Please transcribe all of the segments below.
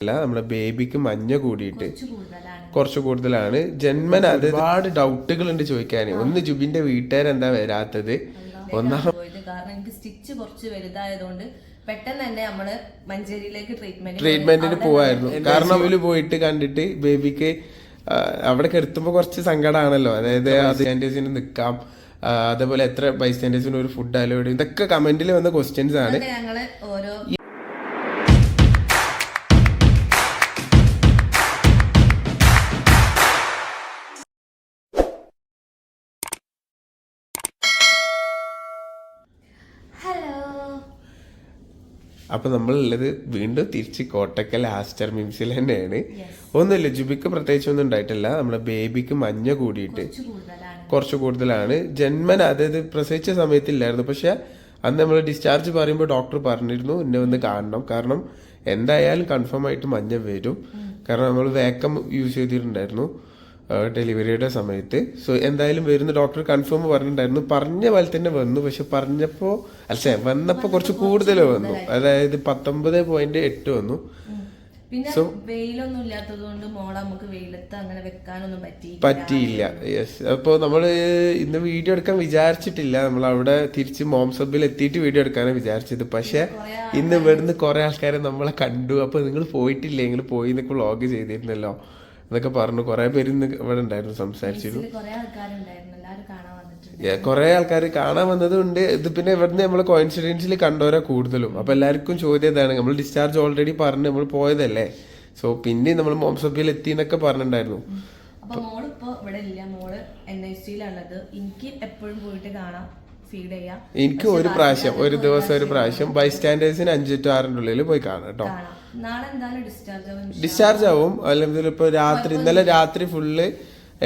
അല്ല നമ്മുടെ ബേബിക്ക് മഞ്ഞ കൂടിയിട്ട്. കുറച്ച് കൂടുതലാണ്. ജന്മന അത് ഒരുപാട് ഡൗട്ടുകൾ ഉണ്ട് ചോദിക്കാൻ ഒന്ന് ജുബിന്റെ വീട്ടുകാരെന്താ വരാത്തത്? ഒന്നാമത് കാരണം എനിക്ക് സ്റ്റിച്ച് കുറച്ച് വലുതായതുകൊണ്ട് പെട്ടെന്ന് തന്നെ നമ്മൾ മഞ്ചേരിയിലേക്ക് ട്രീറ്റ്മെന്റ് ട്രീറ്റ്മെന്റിന് പോവായിരുന്നു. കാരണം അവർ പോയിട്ട് കണ്ടിട്ട് ബേബിക്ക് അവിടെ കെടുത്തുമ്പോ കുറച്ച് സങ്കടമാണല്ലോ അതായത് നിക്കാം ആ, അതേപോലെ എത്ര ബൈസ്റ്റാൻഡേഴ്സിന് ഒരു ഫുഡ് അലോഡ് ഇതൊക്കെ കമന്റിൽ വന്ന ക്വസ്റ്റ്യൻസ് ആണ്. ഞങ്ങൾ ഓരോ അപ്പൊ നമ്മളുള്ളത് വീണ്ടും തിരിച്ച് കോട്ടക്കൽ ആസ്റ്റർ മിംസിൽ തന്നെയാണ്. ഒന്നുമില്ല ജുബിക്ക് പ്രത്യേകിച്ച് ഒന്നും ഉണ്ടായിട്ടില്ല. നമ്മുടെ ബേബിക്ക് മഞ്ഞ കൂടിയിട്ട് കുറച്ച് കൂടുതലാണ്. ജന്മൻ കൂടുതലാണ്. ജന്മന അതായത് പ്രസവിച്ച സമയത്തില്ലായിരുന്നു. പക്ഷെ അന്ന് നമ്മൾ ഡിസ്ചാർജ് പറയുമ്പോൾ ഡോക്ടർ പറഞ്ഞിരുന്നു എന്നെ ഒന്ന് കാണണം. കാരണം എന്തായാലും കൺഫേം ആയിട്ട് മഞ്ഞ വരും. കാരണം നമ്മൾ വേക്കം യൂസ് ചെയ്തിട്ടുണ്ടായിരുന്നു. ഡെലിവറിയുടെ സമയത്ത്. സോ എന്തായാലും വരുന്ന ഡോക്ടർ കൺഫേം പറഞ്ഞിട്ടുണ്ടായിരുന്നു. പറഞ്ഞ പോലെ തന്നെ വന്നു. പക്ഷെ പറഞ്ഞപ്പോൾ അല്ല വന്നപ്പോൾ കുറച്ച് കൂടുതൽ വന്നു. അതായത് പത്തൊമ്പത് പോയിന്റ് എട്ട് വന്നു. പിന്നെ വെയിലൊന്നും ഇല്ലാത്തത് കൊണ്ട് മോളെ നമുക്ക് വെയിലത്ത് അങ്ങനെ വെക്കാനൊന്നും പറ്റി പറ്റിയില്ല. യെസ് അപ്പോൾ നമ്മൾ ഇന്ന് വീഡിയോ എടുക്കാൻ വിചാരിച്ചിട്ടില്ല. നമ്മൾ അവിടെ തിരിച്ച് മോം സബിൽ എത്തിയിട്ട് വീഡിയോ എടുക്കാനാണ് വിചാരിച്ചത്. പക്ഷെ ഇന്ന് ഇവിടുന്ന് കുറെ ആൾക്കാരെ നമ്മളെ കണ്ടു. അപ്പോൾ നിങ്ങൾ പോയിട്ടില്ല നിങ്ങൾ പോയി എന്നൊക്കെ വ്ളോഗ് ചെയ്തിരുന്നല്ലോ. എന്നൊക്കെ പറഞ്ഞു. കുറെ പേര് ഇന്ന് ഇവിടെ ഉണ്ടായിരുന്നു സംസാരിച്ചിരുന്നു. കുറെ ആൾക്കാർ കാണാൻ വന്നതുണ്ട്. ഇത് പിന്നെ ഇവിടുന്ന് നമ്മൾ കോയിൻസിഡൻസിൽ കണ്ടോരാ കൂടുതലും. അപ്പൊ എല്ലാവർക്കും ചോദ്യം ഇതാണ്. നമ്മൾ ഡിസ്ചാർജ് ഓൾറെഡി പറഞ്ഞ് നമ്മൾ പോയതല്ലേ? സോ പിന്നെ നമ്മൾ മോംസഭയിൽ എത്തി എന്നൊക്കെ പറഞ്ഞിട്ടുണ്ടായിരുന്നു. അപ്പൊ മോളിപ്പോ ഇവിടെ ഇല്ല. മോൾ എൻ ഐ സിയിലുള്ളത് എനിക്ക് എപ്പോഴും പോയിട്ട് കാണാം. ഫീഡ് ചെയ്യാം. എനിക്ക് ഒരു പ്രാവശ്യം ഒരു ദിവസം ഒരു പ്രാവശ്യം ബൈ സ്റ്റാൻഡേഴ്സിന് അഞ്ച് ടു ആറിന്റെ ഉള്ളിൽ പോയി കാണാം കേട്ടോ. ഡിസ്ചാർജ് ആവും അല്ലെങ്കിൽ ഇപ്പൊ രാത്രി ഇന്നലെ രാത്രി ഫുള്ള്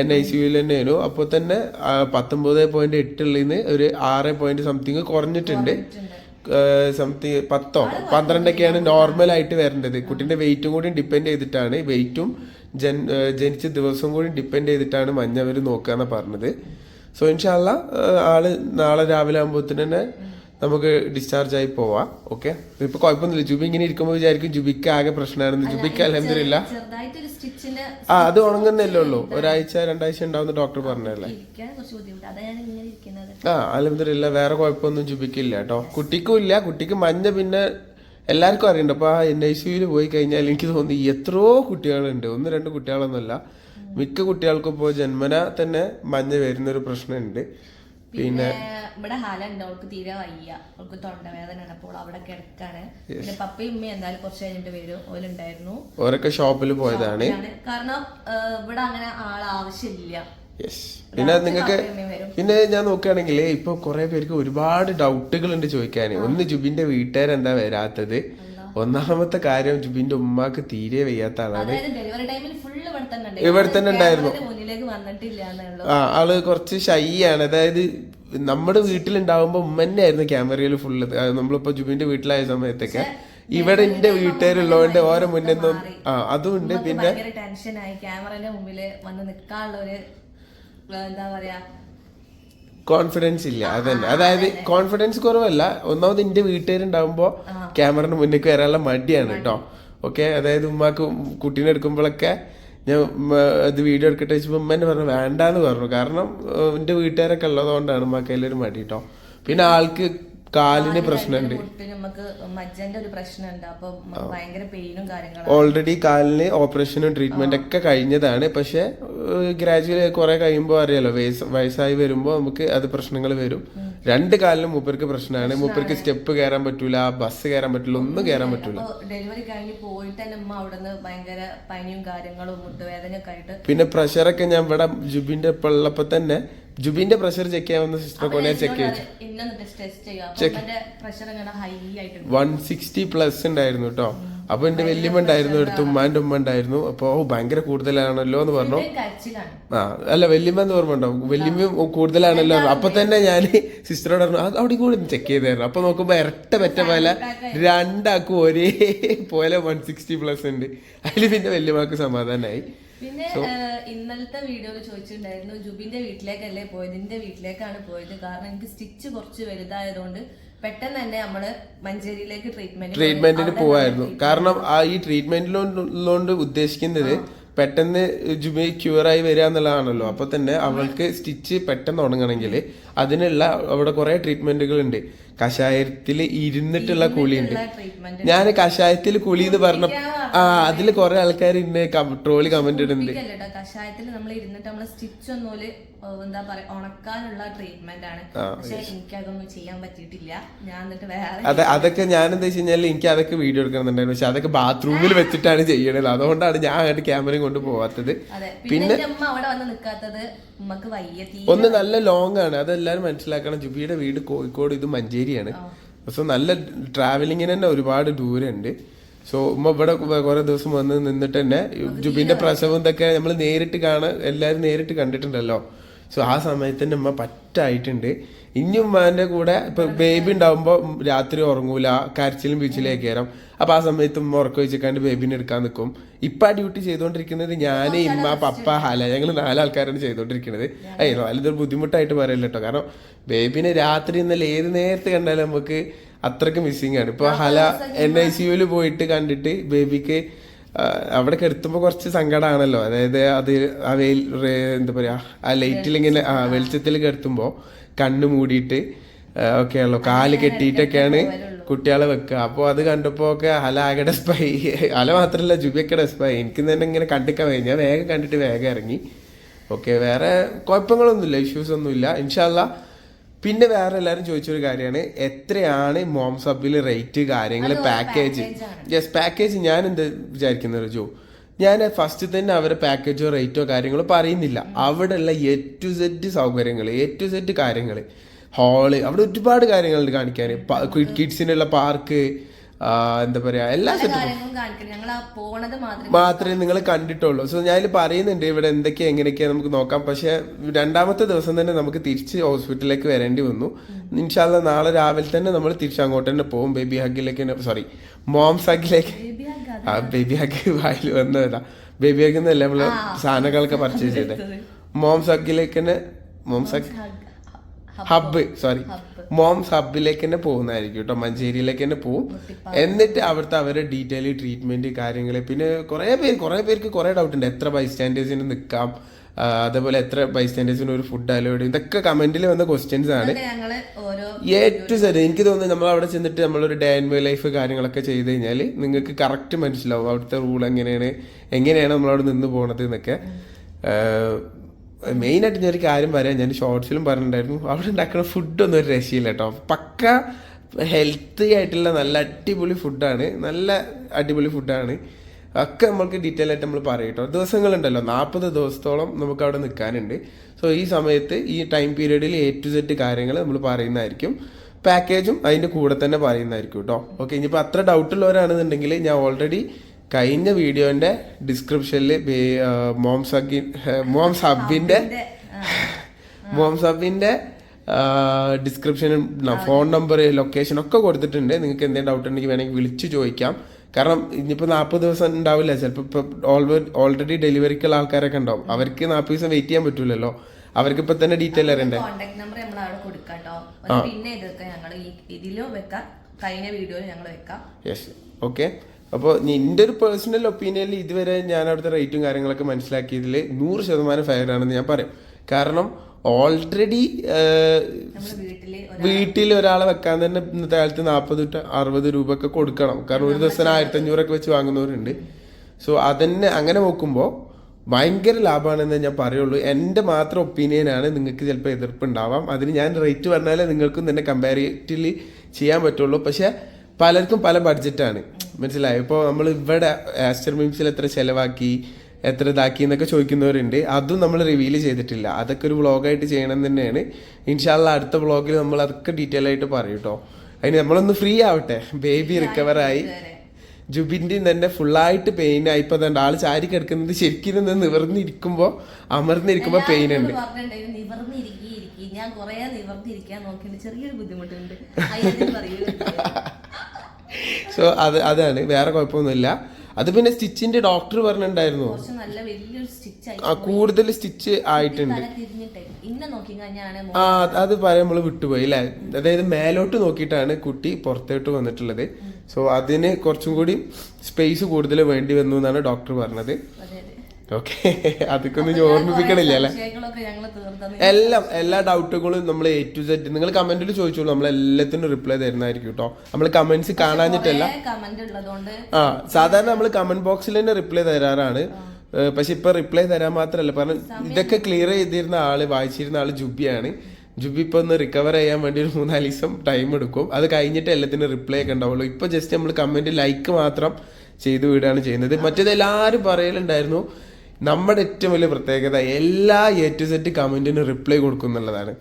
എൻ ഐ സി യുയിൽ തന്നെയായിരുന്നു അപ്പോൾ തന്നെ പത്തൊമ്പത് പോയിന്റ് എട്ടുള്ളിന്ന് ഒരു ആറ് പോയിന്റ് സംതിങ് കുറഞ്ഞിട്ടുണ്ട്. സംതിങ് പത്തോ പന്ത്രണ്ടൊക്കെയാണ് നോർമൽ ആയിട്ട് വരേണ്ടത്. കുട്ടിന്റെ വെയിറ്റും കൂടി ഡിപ്പെൻഡ് ചെയ്തിട്ടാണ്. വെയിറ്റും ജൻ ജനിച്ച ദിവസം കൂടി ഡിപ്പെൻഡ് ചെയ്തിട്ടാണ് മഞ്ഞ അവർ നോക്കുക എന്നാ പറഞ്ഞത്. സോ ഇൻഷാല്ല ആൾ നാളെ രാവിലെ ആകുമ്പോഴത്തേന് തന്നെ നമുക്ക് ഡിസ്ചാർജ് ആയി പോവാം. ഓക്കെ ഇപ്പൊ കുഴപ്പമൊന്നുമില്ല. ജുബി ഇങ്ങനെ ഇരിക്കുമ്പോൾ വിചാരിക്കും ജുബിക്ക് ആകെ പ്രശ്നമാണെന്ന്. ജുബിക്ക് അലഹമില്ല ആ അത് ഉണങ്ങുന്നല്ലേ ഉള്ളൂ. ഒരാഴ്ച രണ്ടാഴ്ച ഉണ്ടാവുന്ന ഡോക്ടർ പറഞ്ഞല്ലേ ആ അലഹമില്ല വേറെ കുഴപ്പമൊന്നും ജുബിക്കില്ല കേട്ടോ. കുട്ടിക്കും ഇല്ല. കുട്ടിക്ക് മഞ്ഞ പിന്നെ എല്ലാവർക്കും അറിയണ്ട. അപ്പൊ ആ എൻ ഐ സിയുയിൽ പോയി കഴിഞ്ഞാൽ എനിക്ക് തോന്നി എത്രയോ കുട്ടികളുണ്ട്. ഒന്ന് രണ്ട് കുട്ടികളൊന്നുമല്ല. മിക്ക കുട്ടികൾക്കും ഇപ്പോൾ ജന്മന തന്നെ മഞ്ഞ വരുന്നൊരു പ്രശ്നമുണ്ട്. പിന്നെ ഇവിടെ ഹാലുണ്ട് അവൾക്ക് തീരെ വയ്യ. അവൾക്ക് തൊണ്ടവേദനയാണ്. അപ്പോൾ അവിടെ കിടക്കാണ്. പിന്നെ പപ്പയും ഉമ്മയും എന്തായാലും കുറച്ച് കഴിഞ്ഞിട്ട് വരും. ഓലുണ്ടായിരുന്നു ഓരൊക്കെ ഷോപ്പിൽ പോയതാണ്. കാരണം ഇവിടെ അങ്ങനെ ആളാവശ്യമില്ല ആവശ്യമില്ല. പിന്നെ നിങ്ങൾക്ക് പിന്നെ ഞാൻ നോക്കുകയാണെങ്കിൽ ഇപ്പൊ കുറെ പേർക്ക് ഒരുപാട് ഡൗട്ടുകൾ ഉണ്ട് ചോദിക്കാൻ. ഒന്ന് ജുബിന്റെ വീട്ടുകാരെന്താ വരാത്തത്? ഒന്നാമത്തെ കാര്യം ജുബിന്റെ ഉമ്മാക്ക് തീരെ വയ്യാത്ത ആളാണ്. ഇവിടെ തന്നെ ഉണ്ടായിരുന്നു. ആ ആൾ കുറച്ച് ഷൈ ആണ്. അതായത് നമ്മുടെ വീട്ടിലുണ്ടാവുമ്പോ ഉമ്മന്നെ ആയിരുന്നു ക്യാമറയിൽ ഫുള്ള് നമ്മളിപ്പോ ജുബിന്റെ വീട്ടിലായ സമയത്തൊക്കെ ഇവിടെ എന്റെ വീട്ടുകാരുള്ളതുകൊണ്ട് ഓരോ മുന്നൊന്നും ആ അതും ഉണ്ട് പിന്നെ ടെൻഷനായി ക്യാമറന്റെ മുമ്പിൽ വന്ന് നിക്കാനുള്ള ഒരു എന്താ പറയാ കോൺഫിഡൻസ് ഇല്ല. അതന്നെ. അതായത് കോൺഫിഡൻസ് കുറവല്ല. ഒന്നാമത് എന്റെ വീട്ടുകാരുണ്ടാവുമ്പോ ക്യാമറയുടെ മുന്നേക്ക് വരാനുള്ള മടിയാണ് കേട്ടോ ഓക്കെ? അതായത് ഉമ്മാക്ക് കുട്ടീനെ എടുക്കുമ്പോഴൊക്കെ ഞാൻ ഉമ്മ ഇത് വീഡിയോ എടുക്കട്ടെ വെച്ചപ്പോൾ ഉമ്മ എന്നെ പറഞ്ഞു വേണ്ടാന്ന് പറഞ്ഞു. കാരണം എന്റെ വീട്ടുകാരൊക്കെ ഉള്ളതുകൊണ്ടാണ് ഉമ്മക്ക് അതിലൊരു മടി കേട്ടോ പിന്നെ ആൾക്ക് കാലിന് പ്രശ്നമുണ്ട്. നമുക്ക് മജ്ജന്റെ ഒരു പ്രശ്നമുണ്ട്. അപ്പൊ ഉമ്മക്ക് ഭയങ്കര പെയിനും കാര്യങ്ങളും ഓൾറെഡി കാലിന് ഓപ്പറേഷനും ട്രീറ്റ്മെന്റ് ഒക്കെ കഴിഞ്ഞതാണ്. പക്ഷെ ഗ്രാജുവലി കുറെ കഴിയുമ്പോൾ അറിയാലോ വയസ്സ് വയസ്സായി വരുമ്പോൾ നമുക്ക് അത് പ്രശ്നങ്ങൾ വരും. രണ്ട് കാലിലും മൂപ്പർക്ക് പ്രശ്നമാണ്. മൂപ്പർക്ക് സ്റ്റെപ്പ് കയറാൻ പറ്റൂല ബസ് കയറാൻ പറ്റൂല ഒന്നും കയറാൻ പറ്റൂല. ഡെലിവറി കഴിഞ്ഞ് പോയിട്ട് തന്നെ അമ്മ അവിടുന്ന് ഭയങ്കര പനിയും കാര്യങ്ങളും മുട്ടുവേദനയൊക്കെ ആയിട്ട് പിന്നെ പ്രഷറൊക്കെ ഞാൻ ഇവിടെ ജുബിന്റെ ഉള്ളപ്പോ തന്നെ ജുബിന്റെ പ്രഷർ ചെക്ക് ചെയ്യാവുന്ന സിസ്റ്റർ കൊനെ ചെക്ക് ചെയ്തു വൺ സിക്സ്റ്റി പ്ലസ് ഉണ്ടായിരുന്നു കേട്ടോ അപ്പൊ എന്റെ വല്യമ്മ ഉണ്ടായിരുന്നു എടുത്ത് ഉമ്മാന്റെ ഉമ്മ ഉണ്ടായിരുന്നു. അപ്പൊ ഓ ഭയങ്കര കൂടുതലാണല്ലോ എന്ന് പറഞ്ഞു. ആ അല്ല വല്യമ്മ എന്ന് ഓർമ്മ ഉണ്ടാവും കൂടുതലാണല്ലോ. അപ്പൊ തന്നെ ഞാൻ സിസ്റ്ററോട് പറഞ്ഞു "അത് അവിടെ കൂടി ചെക്ക് ചെയ്തായിരുന്നു അപ്പൊ നോക്കുമ്പോ ഇരട്ട പറ്റ പോലെ രണ്ടാക്കും ഒരേ പോലെ വൺ സിക്സ്റ്റി പ്ലസ് ഉണ്ട്. അതിൽ പിന്നെ വല്യമ്മക്ക് സമാധാനമായി പിന്നെ ഇന്നലത്തെ വീഡിയോയിൽ ചോദിച്ചിട്ടുണ്ടായിരുന്നു ജുബിന്റെ വീട്ടിലേക്കല്ലേ പോയത്? എന്റെ വീട്ടിലേക്കാണ് പോയത്. കാരണം എനിക്ക് സ്റ്റിച്ച് കുറച്ച് വലുതായതുകൊണ്ട് പെട്ടെന്ന് തന്നെ നമ്മൾ മഞ്ചേരിയിലേക്ക് ട്രീറ്റ്മെന്റ് ട്രീറ്റ്മെന്റിന് പോവായിരുന്നു. കാരണം ആ ഈ ട്രീറ്റ്മെന്റിലോണ്ട് ഉദ്ദേശിക്കുന്നത് പെട്ടെന്ന് ജുബി ക്യൂർ ആയി വരിക എന്നുള്ളതാണല്ലോ അപ്പൊ തന്നെ അവൾക്ക് സ്റ്റിച്ച് പെട്ടെന്ന് ഉണങ്ങണമെങ്കിൽ അതിനുള്ള അവിടെ കുറേ ട്രീറ്റ്മെന്റുകൾ ഉണ്ട് കഷായത്തിൽ ഇരുന്നിട്ടുള്ള കുളി ഉണ്ട്. ഞാൻ കഷായത്തിൽ കുളി എന്ന് പറഞ്ഞ ആ അതിൽ കുറെ ആൾക്കാർ ഇന്നെ ട്രോളി കമന്റ് ഇടുന്നുണ്ട്. കഷായത്തിൽ നമ്മൾ ഇരുന്നിട്ട് നമ്മൾ സ്റ്റിച്ച് ഒന്നുപോലെ എന്താ പറയാ ഉണക്കാനുള്ള ട്രീറ്റ്മെന്റ് ആണ്. പക്ഷെ എനിക്കതൊന്നും ചെയ്യാൻ പറ്റിയിട്ടില്ല. ഞാൻ എന്നിട്ട് വേറെ അതെ അതൊക്കെ ഞാൻ എന്താ വെച്ച് കഴിഞ്ഞാൽ എനിക്ക് അതൊക്കെ വീഡിയോ എടുക്കണമെന്നുണ്ടായിരുന്നു പക്ഷെ അതൊക്കെ ബാത്റൂമിൽ വെച്ചിട്ടാണ് ചെയ്യണത്. അതുകൊണ്ടാണ് ഞാൻ അങ്ങോട്ട് ക്യാമറയും കൊണ്ട് പോവാത്തത്. പിന്നെ അവിടെ വന്ന് ഒന്ന് നല്ല ലോങ് ആണ്. അതെല്ലാരും മനസ്സിലാക്കണം ജുബിയുടെ വീട് കോഴിക്കോട് ഇത് മഞ്ചേരിയാണ്. സോ നല്ല ട്രാവലിങ്ങിന് തന്നെ ഒരുപാട് ദൂരമുണ്ട്. സോ ഉമ്മ ഇവിടെ കുറെ ദിവസം വന്ന് നിന്നിട്ട് തന്നെ ജുബിന്റെ പ്രസവം ഇതൊക്കെ നമ്മൾ നേരിട്ട് കാണാൻ എല്ലാവരും നേരിട്ട് കണ്ടിട്ടുണ്ടല്ലോ. സോ ആ സമയത്ത് തന്നെ ഉമ്മ പറ്റായിട്ടുണ്ട്. ഇനി ഉമ്മാന്റെ കൂടെ ഇപ്പൊ ബേബി ഉണ്ടാവുമ്പോ രാത്രി ഉറങ്ങൂല കരച്ചിലും ബീച്ചിലേക്ക് കയറാം അപ്പൊ ആ സമയത്ത് ഉമ്മ ഉറക്കം വെച്ചിക്കാണ്ട് ബേബിനെ എടുക്കാൻ നിൽക്കും ഇപ്പം ആ ഡ്യൂട്ടി ചെയ്തുകൊണ്ടിരിക്കുന്നത് ഞാൻ ഇമ്മ പപ്പ ഹല ഞങ്ങൾ നാലാൾക്കാരാണ് ചെയ്തുകൊണ്ടിരിക്കുന്നത് അയ്യോ വലുതൊരു ബുദ്ധിമുട്ടായിട്ട് പറയല്ലോ കേട്ടോ കാരണം ബേബിനെ രാത്രി ഇന്നലെ ഏത് നേരത്തെ കണ്ടാലും നമുക്ക് അത്രയ്ക്ക് മിസ്സിങ് ആണ്. ഇപ്പൊ ഹല എൻ ഐ സിയുവിൽ പോയിട്ട് കണ്ടിട്ട് ബേബിക്ക് അവിടെ കിടത്തുമ്പോ കുറച്ച് സങ്കടമാണല്ലോ അതായത് അത് ആ വെയിൽ എന്താ പറയാ ആ ലൈറ്റിൽ ഇങ്ങനെ ആ വെളിച്ചത്തിൽ കിടത്തുമ്പോ കണ്ണ് മൂടിയിട്ട് ഒക്കെയാണല്ലോ. കാൽ കെട്ടിയിട്ടൊക്കെയാണ് കുട്ടികളെ വെക്കുക. അപ്പോൾ അത് കണ്ടപ്പോൾ ഒക്കെ അല ആകെ ഡെസ്പായി അല മാത്രല്ല ജുബിയൊക്കെ ഡെസ്പായി എനിക്ക് തന്നെ ഇങ്ങനെ കണ്ടിക്കാൻ വയ്യ. ഞാൻ വേഗം കണ്ടിട്ട് വേഗം ഇറങ്ങി. ഓക്കെ വേറെ കുഴപ്പങ്ങളൊന്നുമില്ല ഇഷ്യൂസ് ഒന്നുമില്ല. ഇൻഷാല്ല പിന്നെ വേറെ എല്ലാവരും ചോദിച്ചൊരു കാര്യമാണ്. എത്രയാണ് മോം സബിൽ റേറ്റ് കാര്യങ്ങൾ പാക്കേജ് യെസ് പാക്കേജ് ഞാൻ എന്ത് വിചാരിക്കുന്നത് ജോ ഞാൻ ഫസ്റ്റ് തന്നെ അവരെ പാക്കേജോ റേറ്റോ കാര്യങ്ങളോ പറയുന്നില്ല. അവിടെയുള്ള എ ടു സെറ്റ് സൗകര്യങ്ങൾ എ ടു സെറ്റ് കാര്യങ്ങൾ ഹാൾ അവിടെ ഒരുപാട് കാര്യങ്ങളുണ്ട് കാണിക്കാൻ. കിഡ്സിനുള്ള പാർക്ക് എന്താ പറയാ എല്ലാ മാത്രമേ നിങ്ങൾ കണ്ടിട്ടുള്ളൂ. സോ ഞാനിത് പറയുന്നുണ്ട് ഇവിടെ എന്തൊക്കെയാ എങ്ങനെയൊക്കെയാ നമുക്ക് നോക്കാം. പക്ഷെ രണ്ടാമത്തെ ദിവസം തന്നെ നമുക്ക് തിരിച്ച് ഹോസ്പിറ്റലിലേക്ക് വരേണ്ടി വന്നു. ഇൻഷാല്ല നാളെ രാവിലെ തന്നെ നമ്മൾ തിരിച്ച് അങ്ങോട്ട് തന്നെ പോകും. ബേബി ഹഗിലേക്ക് സോറി മോംസ് ഹഗിലേക്ക്. ആ ബേബി ഹഗ് വായിൽ വന്നതാ. ബേബി ഹഗ് എന്നല്ല നമ്മൾ സാധനങ്ങളൊക്കെ പർച്ചേസ് ചെയ്തത് മോംസ് ഹഗിലേക്ക് തന്നെ moms hug. Hub sorry moms ഹബിലേക്ക് തന്നെ പോകുന്നതായിരിക്കും കേട്ടോ. മഞ്ചേരിയിലേക്ക് തന്നെ പോകും എന്നിട്ട് അവിടുത്തെ അവരുടെ ഡീറ്റെയിൽ ട്രീറ്റ്മെന്റ് കാര്യങ്ങൾ പിന്നെ കുറെ പേര് കുറെ പേർക്ക് കുറെ ഡൗട്ട് ഉണ്ട്. എത്ര ബൈസ്റ്റാൻഡേഴ്സിന് നിൽക്കാം? അതേപോലെ എത്ര ബൈസ്റ്റാൻഡേഴ്സിന് ഒരു ഫുഡ് അലോഡ് ഇതൊക്കെ കമന്റിൽ വന്ന ക്വസ്റ്റ്യൻസ് ആണ്. ഏറ്റവും ശരി ഓരോ എ ടു സെഡ് എനിക്ക് തോന്നുന്നു നമ്മൾ അവിടെ ചെന്നിട്ട് നമ്മളൊരു ഡേ ആൻഡ് മൈ ലൈഫ് കാര്യങ്ങളൊക്കെ ചെയ്ത് കഴിഞ്ഞാൽ നിങ്ങൾക്ക് കറക്റ്റ് മനസ്സിലാവും. അവിടുത്തെ റൂൾ എങ്ങനെയാണ്? എങ്ങനെയാണ് നമ്മളവിടെ നിന്ന് പോണത് എന്നൊക്കെ. മെയിനായിട്ട് ഞാൻ ഒരു കാര്യം പറയാം. ഞാൻ ഷോർട്സിലും പറഞ്ഞിട്ടുണ്ടായിരുന്നു. അവിടെ ഉണ്ടാക്കുന്ന ഫുഡൊന്നും ഒരു രക്ഷയില്ല കേട്ടോ. പക്ക ഹെൽത്തി ആയിട്ടുള്ള നല്ല അടിപൊളി ഫുഡാണ് നല്ല അടിപൊളി ഫുഡാണ് ഒക്കെ നമ്മൾക്ക് ഡീറ്റെയിൽ ആയിട്ട് നമ്മൾ പറയും കേട്ടോ. ദിവസങ്ങളുണ്ടല്ലോ. നാൽപ്പത് ദിവസത്തോളം നമുക്ക് അവിടെ നിൽക്കാനുണ്ട് സോ ഈ സമയത്ത് ഈ ടൈം പീരീഡിൽ എ ടു സെറ്റ് കാര്യങ്ങൾ നമ്മൾ പറയുന്നതായിരിക്കും. പാക്കേജും അതിന്റെ കൂടെ തന്നെ പറയുന്നതായിരിക്കും കേട്ടോ. ഓക്കെ ഇനിയിപ്പോൾ അത്ര ഡൗട്ടുള്ളവരാണെന്നുണ്ടെങ്കിൽ ഞാൻ ഓൾറെഡി കഴിഞ്ഞ വീഡിയോന്റെ ഡിസ്ക്രിപ്ഷനിൽ മോംസ് സബി മോം സബിന്റെ മോം സബിന്റെ ഡിസ്ക്രിപ്ഷനും ഫോൺ നമ്പർ ലൊക്കേഷൻ ഒക്കെ കൊടുത്തിട്ടുണ്ട്. നിങ്ങൾക്ക് എന്തെങ്കിലും ഡൗട്ട് ഉണ്ടെങ്കിൽ വേണമെങ്കിൽ വിളിച്ച് ചോദിക്കാം. കാരണം ഇനിയിപ്പോൾ നാൽപ്പത് ദിവസം ഉണ്ടാവില്ല? ചിലപ്പോൾ ഇപ്പോൾ ഓൾറെഡി ഡെലിവറിക്കുള്ള ആൾക്കാരൊക്കെ ഉണ്ടാവും. അവർക്ക് നാൽപ്പത് ദിവസം വെയിറ്റ് ചെയ്യാൻ പറ്റൂലല്ലോ. അവർക്ക് ഇപ്പം തന്നെ ഡീറ്റെയിൽ അറിയണ്ടേ? കോണ്ടാക്ട് നമ്പർ നമ്മൾ അവിടെ കൊടുക്കാട്ടോ പിന്നെ ഇതൊക്കെ ഞങ്ങൾ ഈ ഇതിലും വെക്കാം. കഴിഞ്ഞ വീഡിയോയിൽ ഞങ്ങൾ വെക്കാം. യെസ് ഓക്കെ അപ്പോൾ എന്റെ ഒരു പേഴ്സണൽ ഒപ്പീനിയനിൽ ഇതുവരെ ഞാൻ അവിടുത്തെ റേറ്റും കാര്യങ്ങളൊക്കെ മനസ്സിലാക്കിയതിൽ നൂറ് ശതമാനം ഫെയർ ആണെന്ന് ഞാൻ പറയും. കാരണം ഓൾറെഡി വീട്ടിൽ ഒരാളെ വെക്കാൻ തന്നെ ഇന്നത്തെ കാലത്ത് നാൽപ്പത് ടു അറുപത് രൂപ ഒക്കെ കൊടുക്കണം. കാരണം ഒരു ദിവസം ആയിരത്തി അഞ്ഞൂറൊക്കെ വെച്ച് വാങ്ങുന്നവരുണ്ട്. സോ അതന്നെ അങ്ങനെ നോക്കുമ്പോൾ ഭയങ്കര ലാഭമാണെന്ന് ഞാൻ പറയുള്ളൂ. എന്റെ മാത്രം ഒപ്പീനിയനാണ് നിങ്ങൾക്ക് ചിലപ്പോൾ എതിർപ്പ് ഉണ്ടാവാം അതിന് ഞാൻ റേറ്റ് പറഞ്ഞാലേ നിങ്ങൾക്കും തന്നെ കമ്പാരിറ്റീവ്ലി ചെയ്യാൻ പറ്റുള്ളൂ. പക്ഷേ പലർക്കും പല ബഡ്ജറ്റാണ് മനസ്സിലായോ? ഇപ്പോൾ നമ്മൾ ഇവിടെ ആസ്റ്റർ മീംസിൽ എത്ര ചിലവാക്കി എത്ര ഇതാക്കി എന്നൊക്കെ ചോദിക്കുന്നവരുണ്ട്. അതും നമ്മൾ റിവീൽ ചെയ്തിട്ടില്ല. അതൊക്കെ ഒരു വ്ളോഗായിട്ട് ചെയ്യണം തന്നെയാണ്. ഇൻഷാല്ല അടുത്ത വ്ളോഗിൽ നമ്മൾ അതൊക്കെ ഡീറ്റെയിൽ ആയിട്ട് പറയും കേട്ടോ അതിന് നമ്മളൊന്ന് ഫ്രീ ആവട്ടെ. ബേബി റിക്കവറായി ജുബിന്റെ തന്നെ ഫുള്ളായിട്ട് പെയിൻ ആയി. ഇപ്പൊ ആൾ ആൾ ചാരി കിടക്കുന്നത് ശരിക്കും നിന്ന് നിവർന്നിരിക്കുമ്പോ അമർന്നിരിക്കുമ്പോ പെയിൻ ഉണ്ട്. ഞാൻ കൊറേ നിവർന്നിരിക്കാൻ നോക്കിയിട്ട് ചെറിയൊരു ബുദ്ധിമുട്ടുണ്ട്. സോ അത് അതാണ്. വേറെ കുഴപ്പമൊന്നുമില്ല. അത് പിന്നെ സ്റ്റിച്ചിന്റെ ഡോക്ടർ പറഞ്ഞിട്ടുണ്ടായിരുന്നു. ആ കൂടുതൽ സ്റ്റിച്ച് ആയിട്ടുണ്ട്. ആ അത് പറയാൻ നമ്മൾ വിട്ടുപോയി അല്ലേ? അതായത് മേലോട്ട് നോക്കിയിട്ടാണ് കുട്ടി പുറത്തോട്ട് വന്നിട്ടുള്ളത്. സോ അതിന് കുറച്ചും കൂടി സ്പേസ് കൂടുതൽ വേണ്ടി വന്നു എന്നാണ് ഡോക്ടർ പറഞ്ഞത്. ഓക്കെ. അതൊക്കെ ഒന്നും ഓർമ്മിപ്പിക്കണില്ല അല്ലേ? എല്ലാം എല്ലാ ഡൗട്ടുകളും നമ്മൾ എ ടു സെറ്റ് നിങ്ങൾ കമന്റിൽ ചോദിച്ചോളൂ നമ്മൾ എല്ലാത്തിനും റിപ്ലൈ തരുന്നതായിരിക്കും കേട്ടോ നമ്മൾ കമന്റ്സ് കാണാഞ്ഞിട്ടല്ല. ആ സാധാരണ നമ്മൾ കമന്റ് ബോക്സിൽ തന്നെ റിപ്ലൈ തരാറാണ്. പക്ഷെ ഇപ്പൊ റിപ്ലൈ തരാൻ മാത്രല്ല. കാരണം ഇതൊക്കെ ക്ലിയർ ചെയ്തിരുന്ന ആൾ വായിച്ചിരുന്ന ആൾ ജുബിയാണ്. ജുബി ഇപ്പൊ ഒന്ന് റിക്കവർ ചെയ്യാൻ വേണ്ടി ഒരു മൂന്നാൽ ദിവസം ടൈം എടുക്കും. അത് കഴിഞ്ഞിട്ട് എല്ലാത്തിനും റിപ്ലൈ ഒക്കെ ഉണ്ടാവുള്ളൂ. ഇപ്പൊ ജസ്റ്റ് നമ്മൾ കമന്റ് ലൈക്ക് മാത്രം ചെയ്തു വിടുകയാണ് ചെയ്യുന്നത്. മറ്റേത് എല്ലാവരും പറയലുണ്ടായിരുന്നു നമ്മുടെ ഏറ്റവും വലിയ പ്രത്യേകത എല്ലാ എ ടു സെറ്റ് കമന്റിനും റിപ്ലൈ കൊടുക്കും എന്നുള്ളതാണ്.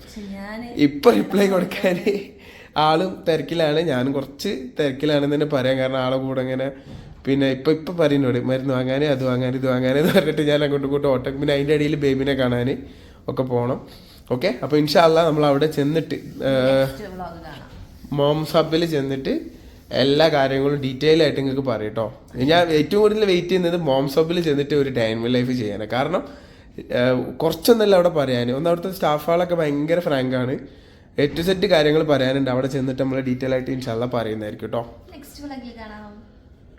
ഇപ്പൊ റിപ്ലൈ കൊടുക്കാൻ ആളും തിരക്കിലാണ്. ഞാനും കുറച്ച് തിരക്കിലാണെന്ന് തന്നെ പറയാം. കാരണം ആളെ കൂടെ ഇങ്ങനെ പിന്നെ ഇപ്പൊ ഇപ്പൊ പറയുന്നോട് മരുന്ന് വാങ്ങാനേ അത് വാങ്ങാൻ ഇത് വാങ്ങാനേ എന്ന് പറഞ്ഞിട്ട് ഞാൻ അങ്ങോട്ട് ഇങ്ങോട്ടും ഓട്ടം പിന്നെ അതിന്റെ ഇടയിൽ ബേബിനെ കാണാൻ ഒക്കെ പോകണം ഓക്കെ? അപ്പൊ ഇൻഷാല്ല നമ്മൾ അവിടെ ചെന്നിട്ട് നെക്സ്റ്റ് വ്ളോഗ് മോം സബിൽ ചെന്നിട്ട് എല്ലാ കാര്യങ്ങളും ഡീറ്റെയിൽ ആയിട്ട് നിങ്ങൾക്ക് പറയും കേട്ടോ ഞാൻ ഏറ്റവും കൂടുതൽ വെയിറ്റ് ചെയ്യുന്നത് മോം സബിൽ ചെന്നിട്ട് ഒരു ഡൈൻമി ലൈഫ് ചെയ്യാനാണ്. കാരണം കുറച്ചൊന്നല്ല അവിടെ പറയാൻ ഒന്ന് അവിടുത്തെ സ്റ്റാഫുകളൊക്കെ ഭയങ്കര ഫ്രാങ്ക് ആണ്. ഏറ്റവും സെറ്റ് കാര്യങ്ങൾ പറയാനുണ്ട്. അവിടെ ചെന്നിട്ട് നമ്മൾ ഡീറ്റെയിൽ ആയിട്ട് ഇൻഷാല്ല പറയുന്നതായിരിക്കും കേട്ടോ